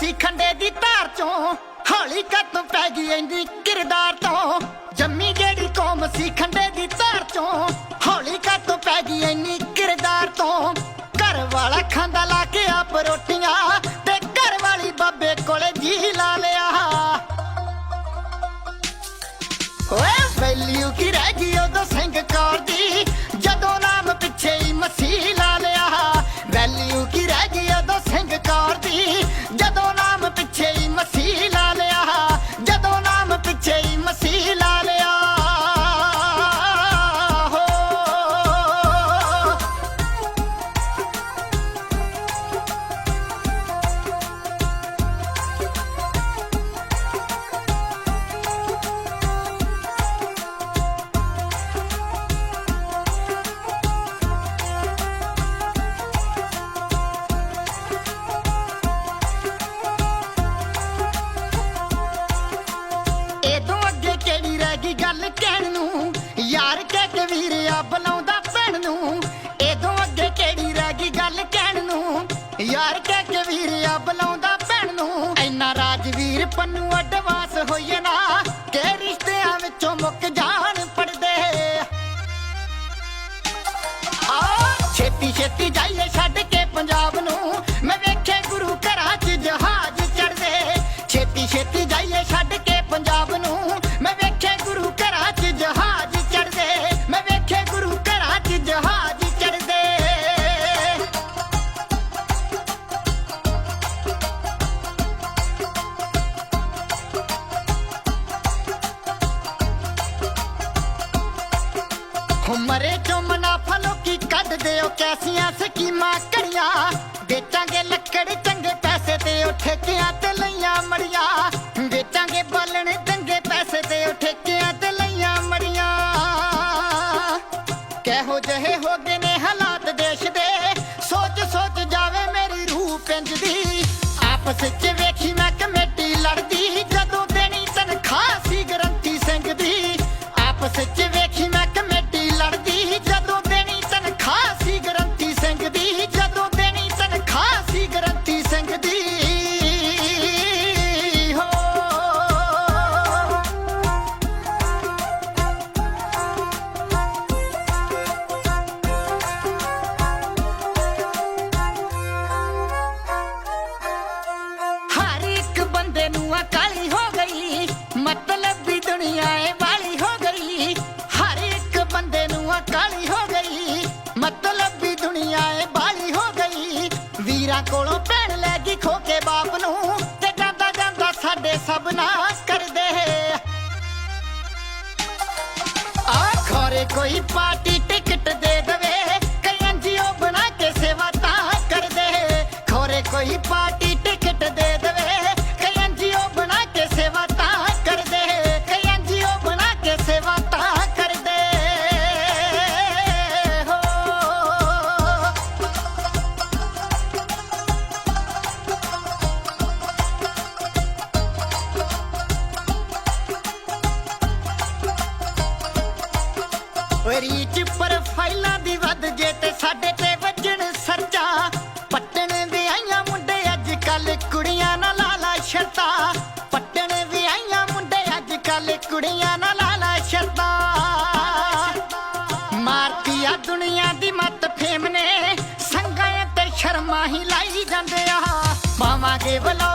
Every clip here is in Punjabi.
ਸੀ ਖੰਡੇ ਦੀ ਧਾਰ ਚੋਂ, ਹੌਲੀ ਕੱਤ ਪੈ ਗਈ ਇੰਨੀ ਕਿਰਦਾਰ ਤੋਂ। ਜੰਮੀ ਜਿਹੜੀ ਕੌਮ ਸੀ ਖੰਡੇ ਦੀ ਧਾਰ ਚੋਂ, ਹੌਲੀ ਕੱਤ ਪੈ ਗਈ ਇੰਨੀ ਕਿਰਦਾਰ ਤੋਂ। ਘਰ ਵਾਲਾ ਖਾਂਦਾ ਲਾ ਕੇ ਆਪ ਰੋਟੀਆਂ ਤੇ ਘਰ ਵਾਲੀ ਬਾਬੇ ਕੋਲੇ ਜੀ ਲਾ ਲਿਆ। ਓਏ ਵੈਲਿਊ ਕੀ ਰਹਿ ਗਈ ਯਾਰ ਕਹਿ ਕੇ ਵੀਰਿਆ ਬੁਲਾਉਂਦਾ ਭੈਣ ਨੂੰ। ਇਦੋਂ ਅੱਗੇ ਕਿਹੜੀ ਰਹਿ ਗਈ ਗੱਲ ਕਹਿਣ ਨੂੰ? ਯਾਰ ਕਹਿ ਕੇ ਵੀਰਿਆ ਬੁਲਾਉਂਦਾ ਭੈਣ ਨੂੰ। ਇੰਨਾ ਰਾਜਵੀਰ ਪੰਨੂ ਐਡਵਾਂਸ ਹੋਈਏ ਨਾ, ਕਿ ਰਿਸ਼ਤਿਆਂ ਵਿੱਚੋਂ ਮੁੱਕ ਜਾਣ ਪੜਦੇ। ਆ ਛੇਤੀ ਛੇਤੀ ਜਾਈ ਹੁਮਰੇ ਚੋਂ ਮੁਨਾਫਾ ਲੋਕੀ ਕੱਢਦੇ ਹੋ ਕੈਸੀਆਂ ਸਕੀਮਾਂ ਕੜੀਆਂ। ਵੇਚਾਂਗੇ ਲੱਕੜ ਚੰਗੇ ਪੈਸੇ ਤੇ ਉਹ ਠੇਕਿਆਂ ਤੇ ਲਈਆਂ ਮੜੀਆਂ। ਵੇਚਾਂਗੇ ਬਾਲਣ ਚੰਗੇ ਪੈਸੇ ਤੇ ਉਹ ਠੇਕਿਆਂ ਤੇ ਲਈਆਂ ਮੜੀਆਂ। ਕਿਹੋ ਜਿਹੇ ਹੋ ਗਏ ਨੇ ਹਾਲਾਤ ਦੇਸ਼ ਦੇ। ਸੋਚ ਸੋਚ ਜਾਵੇ ਮੇਰੀ ਰੂਹ ਪਿੰਜਦੀ ਆਪਸ ਵਿੱਚ ਦੁਨੀਆ ਏ ਵਾਲੀ ਹੋ ਗਈ। ਹਰ ਇੱਕ ਬੰਦੇ ਨੂੰ ਅਕਾਲੀ ਹੋ ਗਈ। ਮਤਲਬ ਵੀ ਦੁਨੀਆ ਏ ਵਾਲੀ ਹੋ ਗਈ। ਵੀਰਾਂ ਕੋਲੋਂ ਭੈਣ ਲੈ ਗਈ ਖੋ ਕੇ ਬਾਪ ਨੂੰ ਤੇ ਜਾਂਦਾ ਜਾਂਦਾ ਸਾਡੇ ਸਭ ਨਾਸ ਕਰਦੇ। ਆ ਖੋਰੇ ਕੋਈ ਪਾਰਟੀ ਟਿਕਟ ਦੇ ਦਵੇ। ਕਈ ਐਨਜੀਓ ਬਣਾ ਕੇ ਸੇਵਾ ਤਾਂ ਕਰਦੇ। ਖੋਰੇ ਕੋਈ ਪਾਰਟੀ ਟਿਕਟ ਦੇ ਓਏ ਰੀਚ ਪ੍ਰੋਫਾਈਲਾਂ ਦੀ ਵੱਧ ਜੇ ਤੇ ਸਾਡੇ ਤੇ ਵੱਜਣ ਸਰਜਾ ਪੱਟਣ ਵੀ ਆਈਆਂ ਮੁੰਡੇ ਅੱਜ ਕੱਲ ਕੁੜੀਆਂ ਨਾਲ ਲਾਲਾ ਸ਼ਰਤਾ। ਪੱਟਣ ਵੀ ਆਈਆਂ ਮੁੰਡੇ ਅੱਜ ਕੱਲ ਕੁੜੀਆਂ ਨਾਲ ਲਾਲਾ ਸ਼ਰਤਾ। ਮਾਰਤੀ ਆ ਦੁਨੀਆ ਦੀ ਮੱਤ ਫੇਮ ਨੇ, ਸੰਗਾਂ ਤੇ ਸ਼ਰਮਾ ਹੀ ਲਾਈ ਜਾਂਦੇ ਆ। ਪਾਵਾਂਗੇ ਵਲੌਗ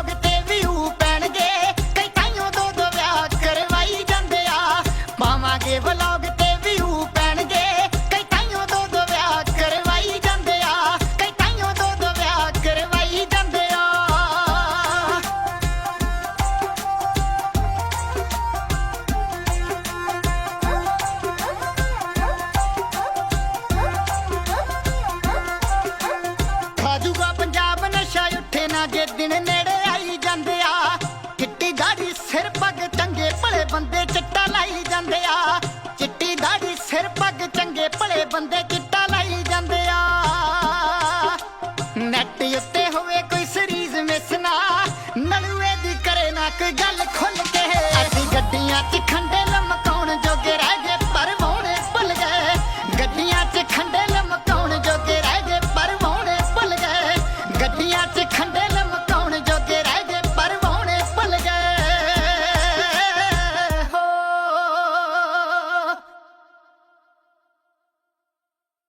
ਦਿਨ ਨੇੜੇ ਆਈ ਜਾਂਦੇ ਆ ਚਿੱਟੀ ਗਾੜੀ ਸਿਰ